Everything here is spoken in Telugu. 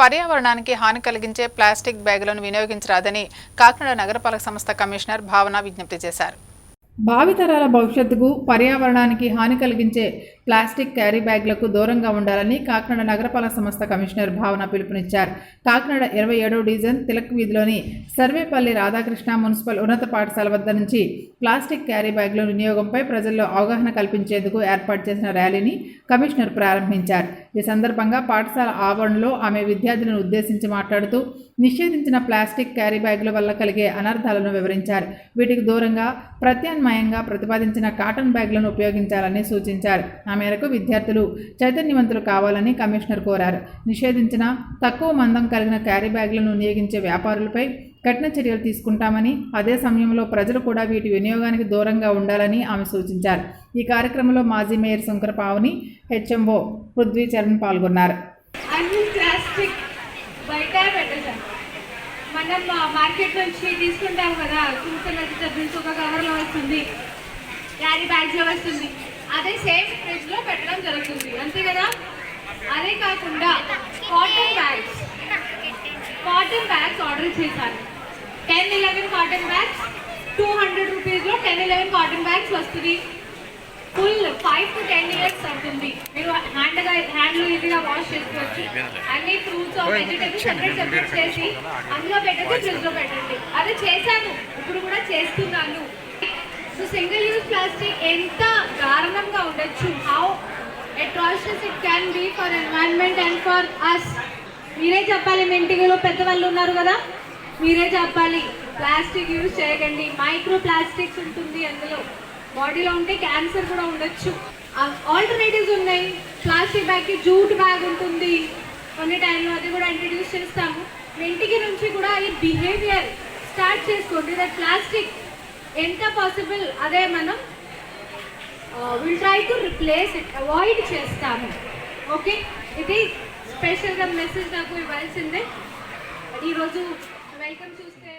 పర్యావరణానికి హాని కలిగించే ప్లాస్టిక్ బ్యాగులను వినియోగించరాదని కాకినాడ నగరపాలక సంస్థ కమిషనర్ భావన విజ్ఞప్తి చేశారు. భావితరాల భవిష్యత్తుకు పర్యావరణానికి హాని కలిగించే ప్లాస్టిక్ క్యారీ బ్యాగ్లకు దూరంగా ఉండాలని కాకినాడ నగరపాలక సంస్థ కమిషనర్ భావన పిలుపునిచ్చారు. కాకినాడ ఇరవై ఏడవ డివిజన్ తిలక్ వీధిలోని సర్వేపల్లి రాధాకృష్ణ మున్సిపల్ ఉన్నత పాఠశాల వద్ద నుంచి ప్లాస్టిక్ క్యారీ బ్యాగుల వినియోగంపై ప్రజల్లో అవగాహన కల్పించేందుకు ఏర్పాటు చేసిన ర్యాలీని కమిషనర్ ప్రారంభించారు. ఈ సందర్భంగా పాఠశాల ఆవరణలో ఆమె విద్యార్థులను ఉద్దేశించి మాట్లాడుతూ నిషేధించిన ప్లాస్టిక్ క్యారీ బ్యాగుల వల్ల కలిగే అనర్థాలను వివరించారు. వీటికి దూరంగా ప్రత్యామ్నాయంగా ప్రతిపాదించిన కాటన్ బ్యాగులను ఉపయోగించాలని సూచించారు. ఆ మేరకు విద్యార్థులు చైతన్యవంతులు కావాలని కమిషనర్ కోరారు. నిషేధించిన తక్కువ మందం కలిగిన క్యారీ బ్యాగులను వినియోగించే వ్యాపారులపై కఠిన చర్యలు తీసుకుంటామని అదే సమయంలో ప్రజలు కూడా వీటి వినియోగానికి దూరంగా ఉండాలని ఆమె సూచించారు. ఈ కార్యక్రమంలో మాజీ మేయర్ శంకర పావుని హెచ్ఎంఓ పృథ్వీ చరణ్ పాల్గొన్నారు మనం మార్కెట్ నుంచి తీసుకుంటాం కదా చూసిన వెజిటబుల్స్ ఒక కవర్లో వస్తుంది క్యారీ బ్యాగ్స్లో వస్తుంది. అదే సేమ్ లో పెట్టడం జరుగుతుంది. అంతే కదా? అదే కాకుండా cotton bags cotton bags order చేశాను. Ten eleven cotton bags two hundred రూపీస్లో టెన్ ఎలెవెన్ కాటన్ బ్యాగ్స్ వస్తుంది. Full five to ten years అవుతుంది. మీరు హ్యాండ్గా హ్యాండ్లు ఈజీగా వాష్ చేసుకోవచ్చు. అన్ని ఫ్రూట్స్ వెజిటేబుల్స్ సెపరేట్ సెపరేట్ చేసి అందులో పెట్టండి ఫ్రిడ్జ్లో పెట్టండి. అది చేశాను. ఇప్పుడు కూడా చేస్తున్నాను. సో సింగిల్ యూజ్ ప్లాస్టిక్ ఎంత దారుణంగా ఉండొచ్చు? How atrocious it can be for environment and for us మీరే చెప్పాలి మీ ఇంటిలో పెద్దవాళ్ళు ఉన్నారు కదా? మీరే చెప్పాలి ప్లాస్టిక్ యూజ్ చేయకండి. మైక్రో ప్లాస్టిక్స్ ఉంటుంది అందులో. బాడీలో ఉంటే క్యాన్సర్ కూడా ఉండొచ్చు. ఆల్టర్నేటివ్స్ ఉన్నాయి. ప్లాస్టిక్ బ్యాగ్కి జూట్ బ్యాగ్ ఉంటుంది. కొన్ని టైంలో అది కూడా ఇంట్రడ్యూస్ చేస్తాము. ఇంటికి నుంచి కూడా ఈ బిహేవియర్ స్టార్ట్ చేసుకోండి. దట్ ప్లాస్టిక్ ఎంత పాసిబుల్ అదే మనం will try to replace it avoid చేస్తాము. ఓకే ఇది స్పెషల్గా మెసేజ్ నాకు ఇవ్వాల్సిందే. ఈరోజు వెల్కమ్ చూస్తే